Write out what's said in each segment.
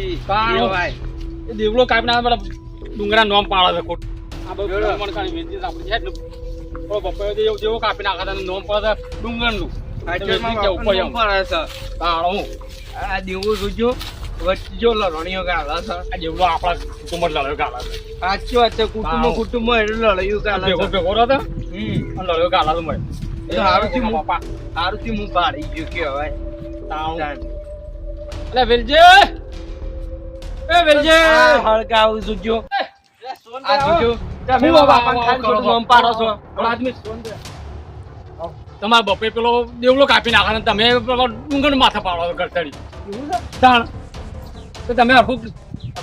દેવાય. એ દેવલો કાપી નાખે પેલા ડુંગરા નોમ પાડે છે ખોટ. આ બધું જોડો. વેચી આપણે છે. ને પેલો જેવો કાપી નાખે નોમ પડે છે ડુંગરનું. હું આ દેવું જોજો વચ્ચો લણણીઓ ગાળા છે. આ આપણા કુટુંબ જ ગાળા છે. સાચી વાત છે કુટુંબ. કુટુંબ એટલે લડાયું ગાળે ભેગો ભેગો હમ. અને ગાળા તો મળે. એ હારુંથી હું- હારુંથી હું ભાળી ગયો કહેવાય. તાવ. એટલે વેલજે એ વેલજે. હળગાવું જોજો આ જોજો તમે ખોટું નોમ પાડો છો આદમી તમારા બપે પેલો દેવલો કાપી નાખે ને તમે ડુંગર માથા પાડો ગરતડી તાણ. તો તમે હરખું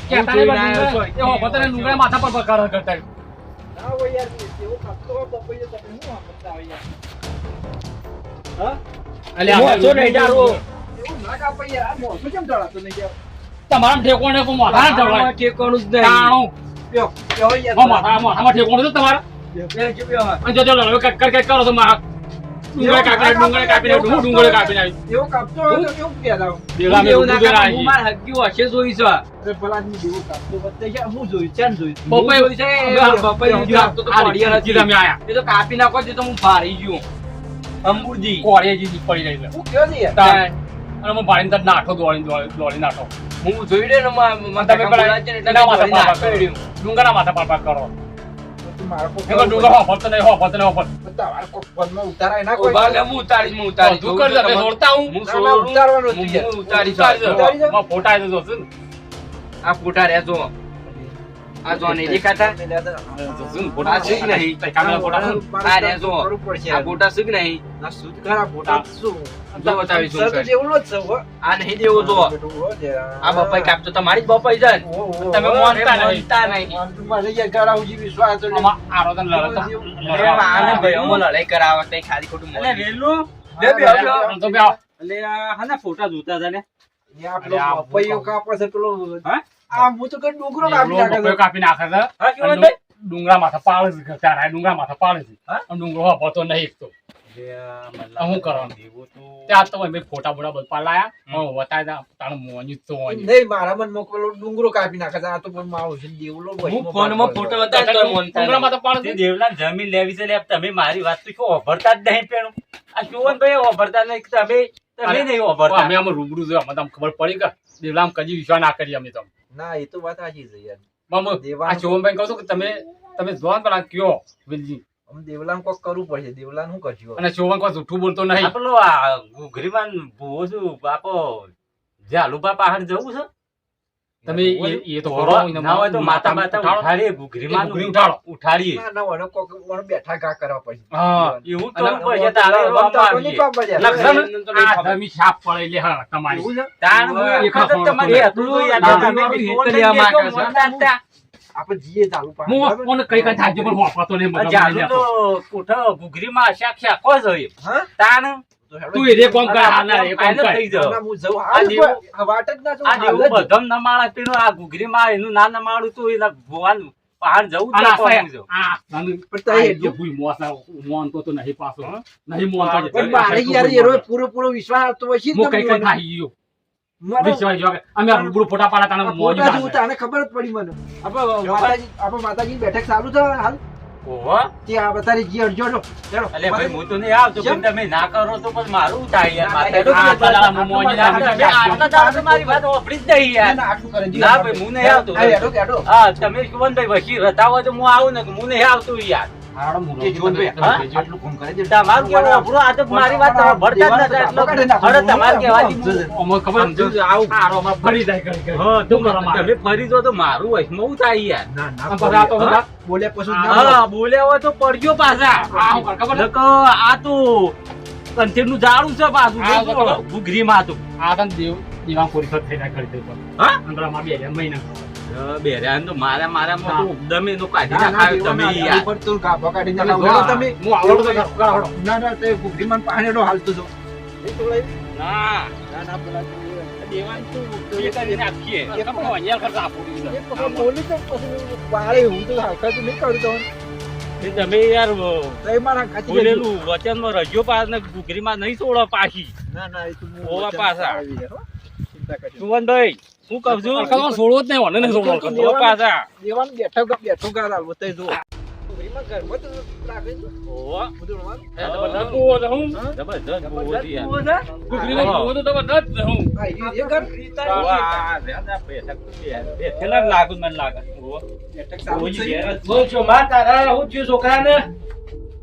કહેતા નહીં જોઈને આવ્યો ડુંગર- છો. એ વખતે ને ડુંગર માથા પર બગાડો ગરતડી અલ્યા, મોસો નહીં. તમારા ઠેકોને માથા ના ચડવાય. જ નહીં. તાણું. હો, માથા માથામાં ઠેકોણું છે તમારા જો બે હા. અને જો જો કર મારા કાપી હું ડુંગરે કાપી નાખ્યું. દેવલા મેં એવું ના ડુંગર કાપો, આવી. હું મારા હગ્યું હશે જોઈ છે. પપ્પાએ જોઈ છે, એ પપ્પાએ જો આપતો તો આ કોળિયા લીધી નથી. તમે આયા. એ તો કાપી નાખો છે તો હું ભારી ગયો અંબુજી કોળીએ જી પડી રહી છે. અને હું ભાડીને તરત નાઠો દોડી દોડી દોડી નાઠો હું જોઈ રહ્યો ને માં- માં તમે છે ને એટલે એના માથે મેં પાડ પાડ કરો. આ ફોટા પાડ નહીં હું હું હું. હું હું- હું ફોટા ને. આ ફોટા જો આ નહીં દેખાતા ને ફોટા. આ છે કે નહીં? ફોટા છે ને. આ રહ્યા જો આ ફોટા છે જો શું આ નહીં દેવો જો આ બપાઈ કાપતો તમારી જ બપાઈ છે તમે માનતા નહીં. માનતા નહીં. આમાં આરો તને લડતા. અરે આને ભાઈ અમો લડાઈ કરાવે કઈ ખાલી ખોટું મોં. અલે વેલું. બે બે આવ, બે આવ. તો કાપી નાખે છે. હા, કેવું ડુંગરા માથે પાડે છે તારા ડુંગરા માથે પાડે છે. અને ડુંગરો હોપતો નહીં એક તો કરવાનું? ત્યાં તો મેં ફોટા બોટા બધા પાડલાયા પણ વતાય તારું મોંયું તો મોંયું. ડુંગરો કાપી નાખે આ તો પણ મારો છે દેવલો હું ફોનમાં ફોટો. પાડે જમીન લેવી છે લે તમે મારી વાત તો શું ઓભરતા જ નહીં પેણું? આ ભાઈ ઓભરતા નહીં. તમે તમે નહીં ઓભરતા અમે આમ રૂબરૂ જોયા. તમને તો ખબર પડી કે દેવલા આમ કદી વિશ્વાસ ના કરીએ અમે તો. ના એ તો વાત સાચી છે યાર. મમ આ શોભનભાઈ કહું છું કે તમે તમે જોવા પેલા કયો વિલજી? આમ દેવલાન કોક કરવું પડશે દેવલાન શું કરજો અને શોભન કોઈ જૂઠું બોલતો નહીં. આ પેલો આ ઘૂઘરીમાં ભૂવો છું બાપો ઝાલુબા પહાડ જવું છે? તમે એ- એ તો ના હોય તો માતા માતા ઉઠાડો. ઉઠાડીએ ઘૂઘરીમાં ઉઠાડો. ઉઠાડીએ ના હોય કોક બેઠા ઘા કરવા પછી હા. એવું તો પડશે તો આવે કોની આવીએ. કામ બજાર? આ ધમી છાપ પડે લે હા તમારી તાણ તમારી હતું યાદ તમે હેત લેવા કરી માંગે દેજો, છે. મળતા હતા. આપણે જીએ ચાલુ પાણી, હું? કઈ કઈ થાજો પણ વાપરતો ને મજા આવે તો. કોઠો ઘૂઘરીમાં શાક શાકો જ હોય હા? તાણ તો હેડો. તું એ કોમ કર હા ના કોમ કર. થઈ જાઓ. હું જઉં. આ હાલ દેવું- કોઈ- આ વાટ જ ના જઉં, આ હાલ જેવું જ. બધમ નમાળા પેલું આ ઘૂઘરીમાં એનું ના નમાડું તું એના ભગવાન પહાડ જવું જ ના સાહેબ, પડવું આ પણ તઈ આ એટલું- જે ભૂઈ મોસા મોનતો તો નહીં પાછો નહીં મોનતો જ. પણ મારે યાર એનો પૂરેપૂરો વિશ્વાસ આવતો હોય છે જ કઈ કઈ થાઈ ગયો. વિશ્વાસ જો અમે રૂબરૂ ફોટા પાડા તાણે મોજ ફોટા જોઉં તો ખબર જ પડી મને. આપણે માતાજી આપણે માતાજી બેઠક ચાલુ છે હાલ. ઓહો. તે આ બતારી જી અડજો હેડો. હેડો. અલે ભાઈ હું તો નહીં આવતો પણ તમે ના કરો તો પણ મારું થાય યાર માથે હેડો, આટલા મોજ ના આટલા આટલા દાડા મારી વાત જ નહીં ના, યાર. ભાઈ, હું નહીં આવતો. હા, તમે શિવનભાઈ વસી રતાવો તો હું આવું ને હું નહીં આવતો યાર મુરો. કે જોનભાઈ, હા? આટલું ફોન કરે છે. તમારું કેવું અભરું આ તો મારી વાત તમે ભરતા જ નતા એટલે હવે તમારે કહેવાથી હું- અમને ખબર સમજુ છું, આવું. હાડો માં ફરી જાય કરી કરી. હા શું કરવા માંગે? તમે ફરી જો તો મારું વૈષ્ણવ થાય યાર ના, ના, આમ પછી આ તો હા? બધા બોલ્યા પછી જ ના હા બોલ્યા હોય તો પડજો પાછા આ શું કરે ખબર છે? નકર આ તો કંથેરનું ઝાડું છે પાછું આ તો ખબર. ઘૂઘરી માં હતું આ તને દેવ દેવાંગ પોલીસ થઈ જાય કરી દે. હા? અંદરમાં બે મહિના બેરાન તો મારા મારા હા. માં દમે કાઢી ના, ના, નાખાયો તમે યાર ઉપર તો તમે. હું આવડો તો. ના, ના, તે ઘૂઘરીમાં પાણી હેડો હાલતો જાઓ. ના ના, ના, પેલા દેવાન તું બે કરીને આપીએ એ અહીંયા બોલી તો પછી હું તો તો નહીં તો. તમે યાર બોલેલું વચનમાં રજ્યો પાસ ને ઘૂઘરી માં નહીં છોડો પાછી ના ના એ તો હું ઓવા વચન પાછા. ચિંતા કરજો સુવનભાઈ હું કહું છું અલકાનો છોડવો જ નહીં, ઓને નહીં છોડવો. જો પાછા દેવાનું બેઠું ગાર આલવો તઈ જો ઘરમાં ઘરમાં તો રાખે છે. ઓહો. બધું રમવાનું. જબરદસ્ત બોવો છે હું. જબરજસ્ત બોવો છે યાર. કુકરીનો બોવો તો જબરદસ્ત છે હું. આ ઈ એ ઘર. વાહ, દાદા, બેઠક તો બે- બેઠેલા જ લાગુ મને લાગે. ઓહો. બેઠક સારું ઓજી છે. ઘેર જ. બોલ છો માં તારા હું થયું છોકરાને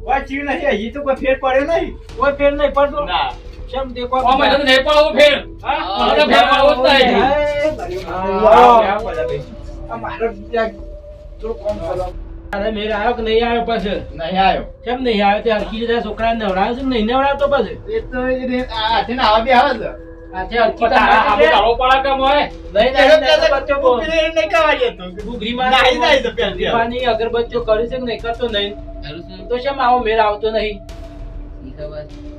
વાંચ્યું નહીં હજી તો કોઈ ફેર પડ્યો નહીં કોઈ ફેર નહીં પડતો ના. શેમ દેખો તો નહીં પાડવો ફેર. તો ફેર જ નહીં. મારે કામ આવ્યો કે નહીં આવ્યો પછી? નહીં આવ્યો. કેમ નહીં આવ્યો નહીં નવડાવતો પછી? એ આવા બી આવે પાડે કેમ અગરબત્તીઓ છે નહીં કરતો નહીં? તો શેમ આવો મેળ આવતો નહીં.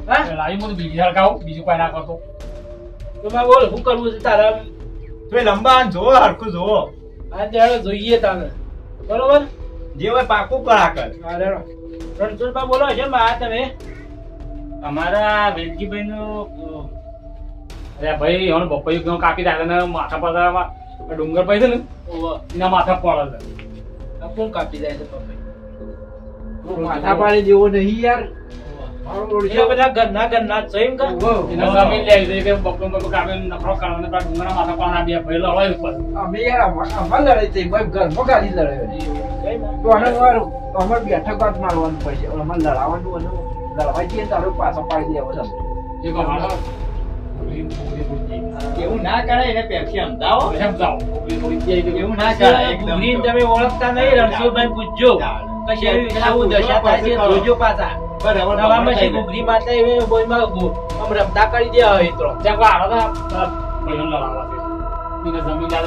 હા? લાવી મને બીજી હરખાવ, બીજું કોઈ ના કરતો. તો મેં બોલ શું કરવું છે તારા લંબા જોવો હરખું જોવો આ ત્યારે જોઈએ તાને બરોબર? જે હોય પાકું કરા કર રણછોડબા બોલો છે મા તમે? અમારા વેલજીભાઈનું, અ, અરે ભાઈ હવે બપોરે ઘઉં કાપી દે ને માથા પર ડુંગર પડી ને એના માથા પડે છે. કોણ કાપી જાય છે પપ્પા? માથા પાડે જેવો નહીં યાર. એ બધા ઘરના ઘરના છે એમ કે? એને જમીન લે છે કે બપોર બપોર કાપી નખરો કરવાનો પેલા ડુંગરના માથા પાડવાના બે ભાઈ લડાય ઉપર. અમે યાર અમાર લડાઈ થઈ ભાઈ ઘરમાં ગાડી લડાઈ તો આને વાર અમારે બેઠક વાત મારવાનું પડશે. અમારે લડાવવાનું અને લડવા જઈએ તારો પાછો પાડી દેવો એવું ના કરે એને પેપ્સી સમજાવો. સમજાવો. એવું ના કરે તમે ઓળખતા નહીં રણછોડભાઈ પૂછજો. કશે આવું દશા થાય છે જોજો પાછા. નવામાં છે ઘૂઘરી માતા એવી બોયમાં આમ રમતા કરી દે હવે તો ત્યાં કોઈ આવા હતા ભાઈઓ લડાવા છે. એને જમીન ના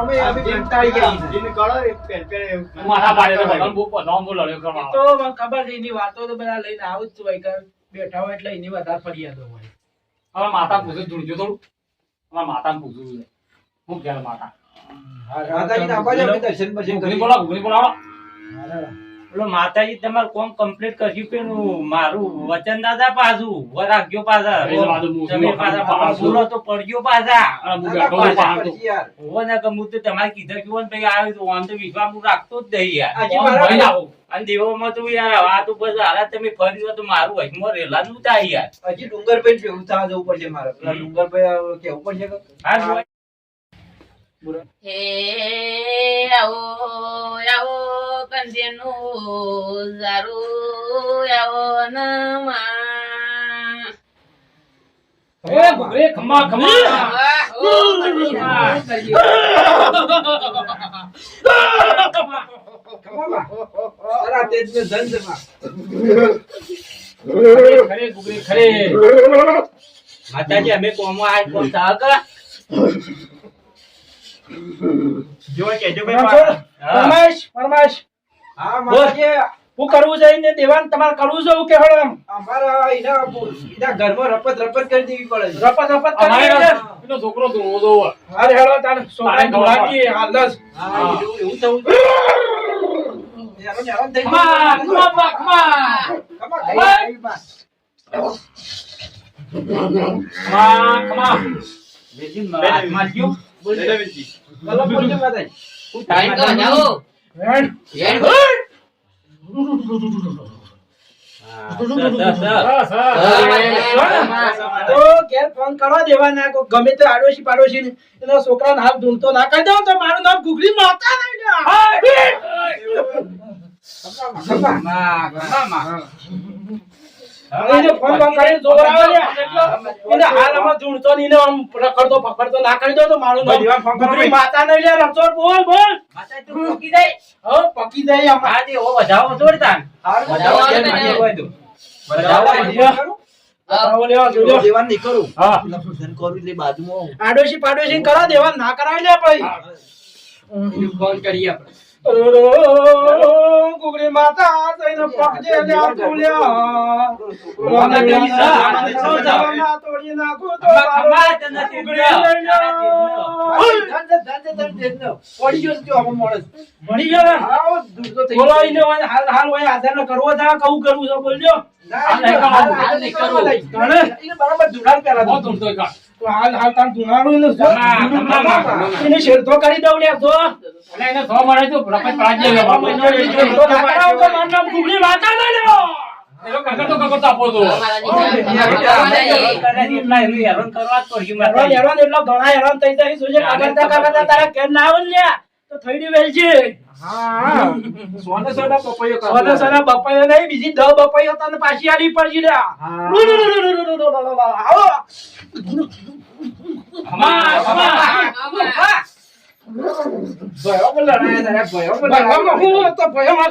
અમે અમે કંટાળી ગયા. છે. જેને કરો એ પેર પેર એવું. માથા પાડે તો બધાને બહુ બધા લડ્યો કરવા તો મને ખબર છે એની વાતો તો બધા લઈને આવું જ છું ભાઈ કે બેઠા હોય એટલે એની વધારે ફરિયાદો હોય. હવે માતા પૂછું જોડજો થોડું. અમારા માતાને પૂછવું હું ક્યારે માતા? આપવા દર્શન પછી. બોલાવો બોલાવો. પેલો માતાજી તમારે કોમ કમ્પ્લીટ કર્યું પેલું મારું વચન દાદા પાછું? રાખજો પાછા. તમે પાછા પાછા. તો પડજો પાછા. હું ના, કે તો તમારે કીધા કે ને ભાઈ આવ્યું તો આમ તો વિશ્વાસ હું રાખતો જ નહીં યાર. અને દેવામાં તો યાર આ તો બસ હારા તમે ફરી તો મારું વચમાં રેલાનું થાય યાર. હજી ડુંગરભાઈ ભેગું થવા જવું પડશે મારે. પેલા ડુંગરભાઈ કેવું પડશે હા હે આવો આવો. કંજેનું ઝારું આવો નમા. એ ખમા ખમા. ધન ખરે ખરે. માતાજી અમે કોમો આ કોમ થા જો કે જો ભાઈ. પરમાશ પરમાશ. હા હું કરવું છે ને દેવાન તમારે કરવું છે કે હળો એમ. અમારા એના એના ઘરમાં રપત રપત કરી દેવી પડે રપત રપત કરી દે. એનો છોકરો ધોવો ધોવો અરે હળો તારે છોકરાને તારે ધોળાવીએ, હાલ દસ. હા, એવું- થવું. ટાઈમ તો જાઓ ગમે તે આડોશી પાડોશી ને એના છોકરાને હાથ ઢૂંઢતો ના કરી દો તો મારું નામ ઘૂઘરી માતા નહીં. એને ફોન ફોન કરીને જોવરાવે લે. એને હાલ આમાં ઢૂંઢતો ને આમ રખડતો પકડતો ના કરી દો તો મારું નામ ફોન કરો માતા લે બોલ બોલ. તું પકી જાય. આમાં. હા, વધાવો વધાવો ને. હોય તો. વધાવો. આડોશી પાડોશી કરા દેવા ના કરાય લે ભાઈ. ફોન કરીએ આપણે. ગુગરી માતા જઈને પકજે લે તુલ્યા માતા કરી છે. ના તોડી નાખું તો. પડી ગયો જો ગયો આવો થઈ બોલો. હાલ હાલ હોય આધાર નો કરવો છે કહું કરવું છે બોલજો ના, નહીં કરવું. નહીં કરવું. બરાબર ધુડાન પેલા. તો હાલ હાલ તાર ધુણાડું ને જો. ખમા, ખમા, ખમા. એને શેરતો કરી દઉં લે જો અને એને સો મળે તો રફત પડાવી દેજો બાપુ. શેરતો ના કરાવો તો મારું નામ ગુગલી વાંચા લઈ લેવો એ લોકો કકડતો કકડતો આપો તો. હેરાન કરવા એટલો ઘણા હેરાન થઈ જાય છે કાગળતા કાગળતા તારા ઘેર ના આવે લ્યા તો થઈ રહ્યું વેલ છે. હા સોને સોના પપૈયો કરો. સોના સોના નહીં બીજી તને પાછી આલી. ભયો તારા, ભયો હું તો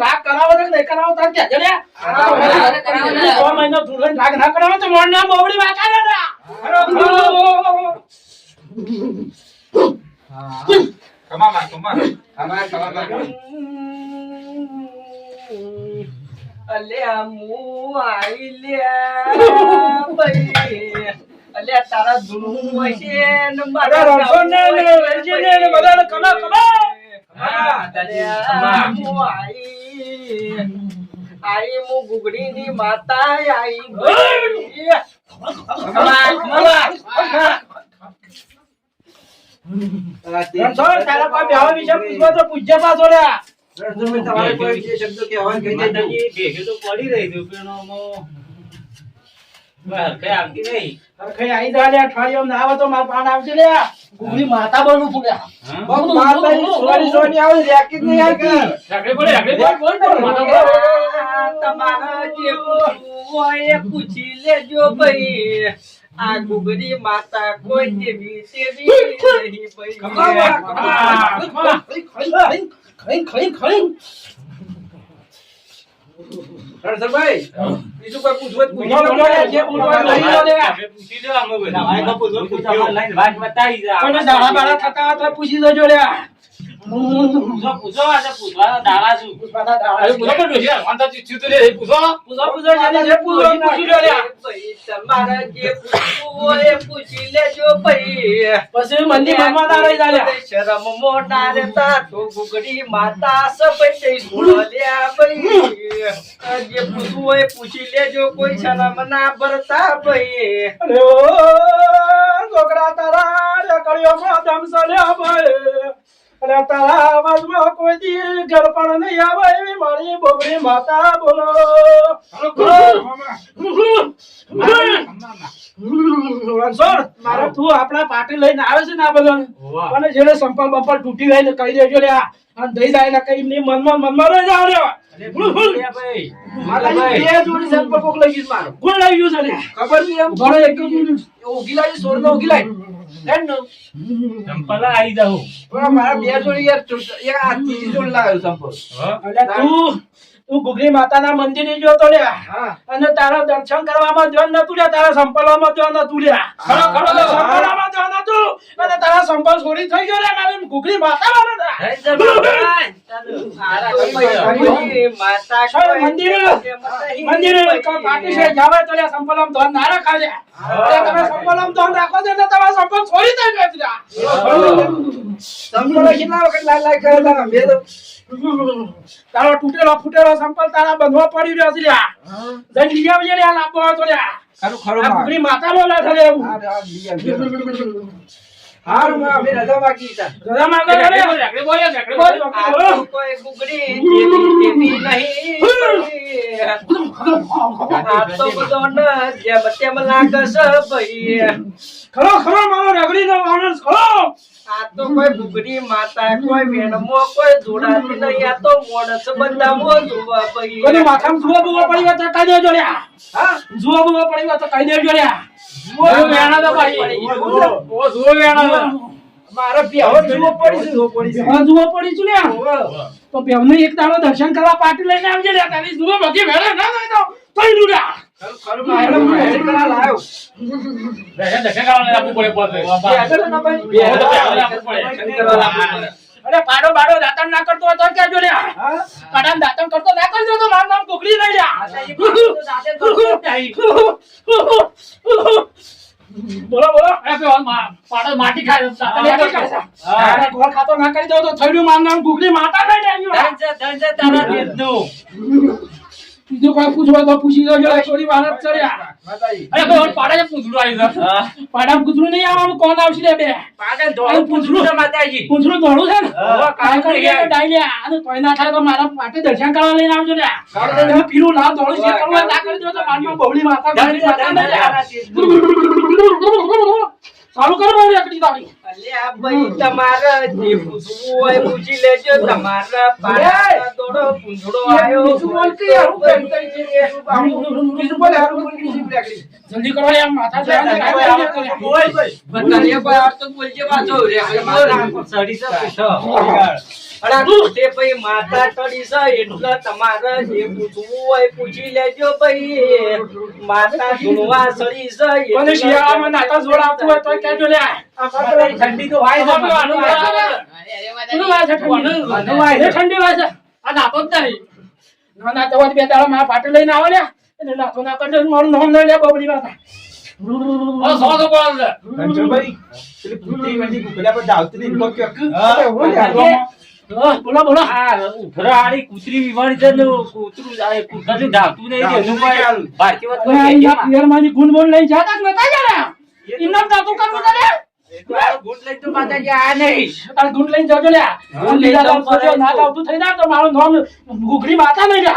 રાગ કરાવો છે નહીં કરાવો તારે મહિનો ધૂળન રાગ ના કરાવો તો ના બોબડી વાંચા ને લ્યા. હા. કમાવા કમા ખમા, ખમા, ખમા. અલ્યા મુ આઈ લ્યા ભાઈ અલ્યા તારા હશે ને મારા ને ને ને ને કમા, કમા. અલ્યા મુ આઈ આઈ મુ ગુગડીની માતા આઈ ભાઈ. રણછોડ, તારા કોઈ બેહવા વિશે પૂછવા તો પૂછજે પાછો લ્યા. રણછોડભાઈ, તમારે કોઈ વિશે શબ્દો કહેવા કહી દેજો. માતાજી તો પડી રહી માર પાન આવશે લ્યા. ગુગલી માતા બનવું. બહુ. અલ્યા, તમારે પૂછી લેજો ભાઈ આ ગુગડી માતા કોઈ દેવી તેવી નહીં ભાઈ ખમા, ખમા, ખમા. ખાઈ, ખાઈ, ખાઈ, ખાઈ. રણછોડભાઈ, બીજું કોઈ પૂછવું હોય તો બોલો, બોલો, લ્યા, જે પૂછી અમે બધા. લઈને વાત બતાવી દે. કોઈને દાડા બાડા થતા હોય તો પૂછી દેજો લ્યા. પૂછો, લ્યા. લેજો માતા સફાઈ થઈ બોલ્યા ભાઈ જે પૂછી લેજો કોઈ શરમ ના ભરતા ભાઈ અરે ઓ, છોકરા તારા રેકડીઓમાં દમ સલ્યા. અરે તારા અવાજમાં કોઈ દી નહીં આવે એવી મારી બોબડી માતા બોલો રણછોડ, તું આપણા પાર્ટી લઈને આવે છે ને આ. અને જેને સંપલ બંપલ તૂટી ને કહી દેજો લ્યા અને દઈ જાય ને કઈ નહીં મનમાં મનમાં રહી જાવ લ્યા. મારો. ખબર નહીં એમ. ઊભા એક. ઊંઘી લાવી, સોરનો લાવી. ચંપલ આવી જાઉં. મારા બે જોડી યાર એક આ ત્રીજી જોડી લાવ્યો સંપર્ક. તું તું ગુગરી માતાના મંદિરે ગયો તો લ્યા અને તારા દર્શન કરવામાં ધ્યાન નતું લ્યા તારા સંપલવામાં ધ્યાન નતું લ્યા. ખરો ખરો સંપલવામાં ધ્યાન નતું અને તારા સંપલ છોડી થઈ ગયો લ્યા મારી ગુગરી માતા વાળો મંદિર મંદિરે. નહીં. મંદિરે ભાઈ. પાટી છે જાવે તો લ્યા સંપલમાં ધ્યાન ના રાખા લ્યા. તમે સંપલમાં ધ્યાન રાખો છો એટલે તમારા સંપલ છોડી થઈ ગયો લ્યા. સંપર્ક કેટલા વખત લાલ લાલ કરે તારા? બે તો. તારો તૂટેલો ફૂટેલો સંપલ તારા બંધવા પડી રહ્યો છે લ્યા. જઈને લઈ આવજે લ્યા લાંબો હતો લ્યા. ખરું ખરું આ માતા બોલા લ્યા એવું. કોઈ જેવી ખરો ખરો મારો રગડીનો માણસ ખરો. આ તો કોઈ ગુગડી માતા કોઈ વેણમો કોઈ જોડાતી નહીં. આ તો મોણસ બધામાં જોવા ભાઈ કોની માથામાં બુઓ પડી હોય તો કહી દેજો લ્યા હા? પડી જુઓ વેણા તો ભાઈ. ઓ, જુઓ વેણા તો. મારે બેહો જુઓ પડી છે. હા જુઓ પડી છું લ્યા તો બેવને એક દાડો દર્શન કરવા પાટી લઈને આવજે લ્યા તારી જુઓ વેળા ના થાય તો. અરે પાડો બાડો દાતણ ના કરતો તો કહેજો લ્યા. હા? દાતણ કરતો ના કરજો તો મારું નામ કુકડી લઈ લ્યા. બોલો બોલો. એ પેલો પાડો માટી ખાય. અરે ગોળ ખાતો ના કરી દો તો થયું મારું નામ માતા લઈ તારા દેશનું. બીજું કોઈ પૂછવા તો પૂછી લેજો ચોરી ભારત ચડ્યા. અરે ભાઈ પાડા પાડા પૂંછડું આવી છે. પાડા પૂંછડું નહીં આવવાનું કોણ આવશે લે બે? પાડા ધોળું પૂંછડું છે માતાજી. પૂંછડું દોડું છે ને? કાય કાંઈ કરી ગયા ડાઈ લે. અને તોય ના થાય તો મારા માટે દર્શન કરવા લઈને આવજો લે. તમે પીરું ના દોડું છે કરવું ના કરી દો તો મારમાં બહુલી માતા ના. ચાલુ કરો મારી આકડી તાળી આ ભાઈ તમારે જે પૂછવું હોય પૂછી લેજો તમારા પાડા દોડો પૂંછડો આયો બીજું બોલ કે યાર, કેમ થઈ છે કે શું બાબુ? બીજું બોલ યાર, હું બીજું લાકડી. જલ્દી કરો યાર માથા છે બોલ, બોલ. બતાવીએ ભાઈ આ તો બોલજે પાછો રે સડી છે પૂછો. ભાઈ માતા ટળી છે એટલે તમારે જે પૂછવું હોય પૂછી લેજો ભાઈ. માતા ધૂણવા સડી છે અને શિયાળામાં નાતા જોડ આવતું હોય તોય કહેજો લે. ઠંડી તો વાય છે આનું આનું અરે વાય છે ઠંડી. વાય છે. ઠંડી વાય છે. આ નાતો જ નહીં. ના ના બે દાડા મારા પાટે લઈને આવે લે. એટલે નાતો ના કરજો મારું નામ નહીં લે બબડી માતા. રણછોડભાઈ, પેલી કૂતરી બધી કૂકડા પર ધાવતી હતી, બોલો બોલો. આ ઉભરાળી કૂતરી બીમારી છે ને કૂતરું આ કૂતરાથી ધાવતું નહીં. એનું કોઈ ભારતીય વાત કોઈ અહીંયા કહેજે માં. ગુણ બોલ લઈ જાતા જ નતા જરા ઇનામ જાતું કરવું તને લે. લઈ તો માતાજી આ નહીં. તારે ગુણ લઈને જજો લે. ગુણ લીધા તો ના આવતું થઈ જાય તો મારું નામ ગુગરી માતા નહીં લે.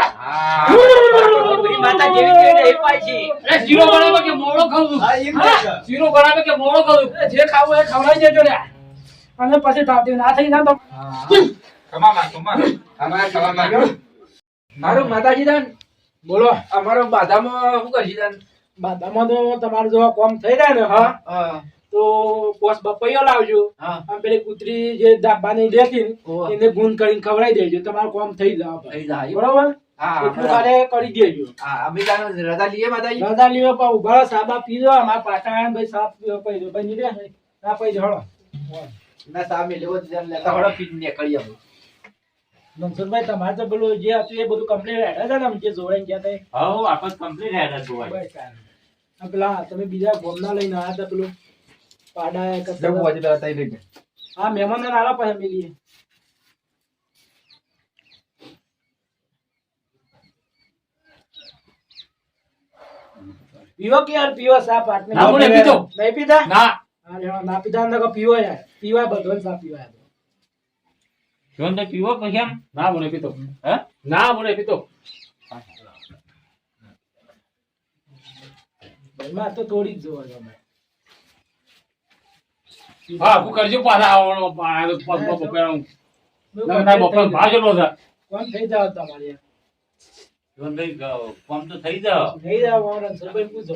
ગુગરી માતા જેવી કેવી નહીં પાછી અરે શીરો બનાવે કે મોળો ખાવું? છું. હા, એમ જ છે. શીરો બનાવે કે મોળો ખાવું? જે ખાવું એ ખવડાવી જજો લે. અને પછી તાવતી ના થઈ જાય તો. હારું, માતાજી દાન બોલો અમારો બાધામાં શું કરશી દાન બાધામાં તો તમારું જો કોમ થઈ જાય ને હા તો બોસ બપૈયો લાવજો. હા. આમ પેલી કૂતરી જે દાબાની લેતી એને ગુણ કરીને ખવડાવી દેજો. તમારું કોમ થઈ જાય થઈ જાય. બરોબર? હા મારે કરી દેજો. હા અમે રજા લઈએ માતાજી? દાદા લીઓ પા ઊભા સાબા પીજો. અમારા પાછા ભાઈ સાફ પીવો પી દો ભાઈ નીકળે ના પી હળો. ના સામે લેવો જ લેતા. મનસુરભાઈ તમારે તો પેલું જે હતું એ બધું કમ્પ્લીટ હેઠા છે ને આમ જે જોડાઈને ગયા હતા હા આપણે complete હેડ જોવાય. બસ પેલા તમે બીજા ગોમના લઈને આવ્યા હતા પેલું પાડા પેલા તઈ લઈ ગયા. હા મહેમાનને નાના પાસે મિલીએ પીવો કે યાર પીવો સાપ પાટને ના, નહીં પીતો. નહીં પીતા ના ના પીતા ને પીવો યાર. પીવા બધો જ પીવા જોન તો પીવો પછી? ના મને પીતો. હે? ના મને પીતો. તો થોડી જ જોવા ગમે. હા હું કરજો પાછા આવવાનો પગ પકડાવું. ના, બપોર છે? કોણ થઈ જાવ તમારે ગ- તો થઈ જાવ. થઈ જાવ મારા સરભાઈ પૂછો.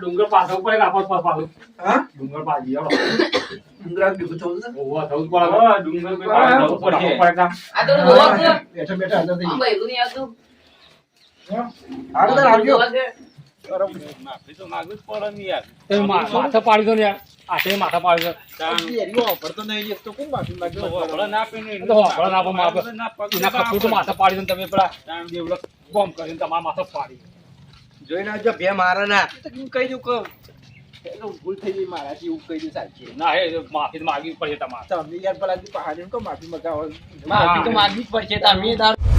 ડુંગર પાછો ઉપર એક આપો પાછો પાછો. હા? ડુંગર પાછી પડે. માથે પાડી દો ને યાર. આટે માથા પાડી દો. વાપરતો નહીં, તો કોણ પાછું લાગે? એ તો હોભળો ના. એના કપડું તો માથે પાડી દો તમે પેલા. દેવડો બોમ્બ કરીને તમારા માથે પાડી જોઈને આવજો, બે મારા ના. હું કહી દઉં કહું ભૂલ થઈ ગઈ મારાથી એવું કહી દઉં સાચી. ના એ માફી તો માગવી પડશે તમારે તમે યાર પેલા પહાડી કો માફી મગાવો માફી તો માગવી જ પડશે તમે